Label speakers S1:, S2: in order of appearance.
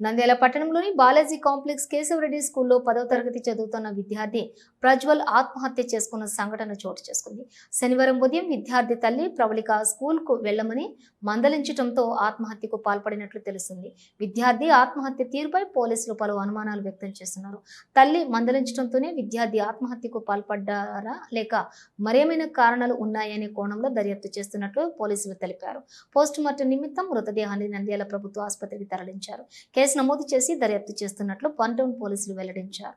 S1: నంద్యాల పట్టణంలోని బాలాజీ కాంప్లెక్స్ కేశవరెడ్డి స్కూల్లో పదవ తరగతి చదువుతున్న విద్యార్థి ప్రజ్వల్ ఆత్మహత్య చేసుకున్న సంఘటన చోటు చేసుకుంది. శనివారం ఉదయం విద్యార్థి తల్లి ప్రవళిక స్కూల్కు వెళ్ళమని మందలించడంతో ఆత్మహత్యకు పాల్పడినట్లు తెలుస్తుంది. విద్యార్థి ఆత్మహత్య తీరుపై పోలీసులు పలు అనుమానాలు వ్యక్తం చేస్తున్నారు. తల్లి మందలించడంతోనే విద్యార్థి ఆత్మహత్యకు పాల్పడ్డారా లేక మరేమైనా కారణాలు ఉన్నాయనే కోణంలో దర్యాప్తు చేస్తున్నట్లు పోలీసులు తెలిపారు. పోస్టుమార్టం నిమిత్తం మృతదేహాన్ని నంద్యాల ప్రభుత్వ ఆసుపత్రికి తరలించారు. కేసు నమోదు చేసి దర్యాప్తు చేస్తున్నట్లు వన్ టౌన్ పోలీసులు వెల్లడించారు.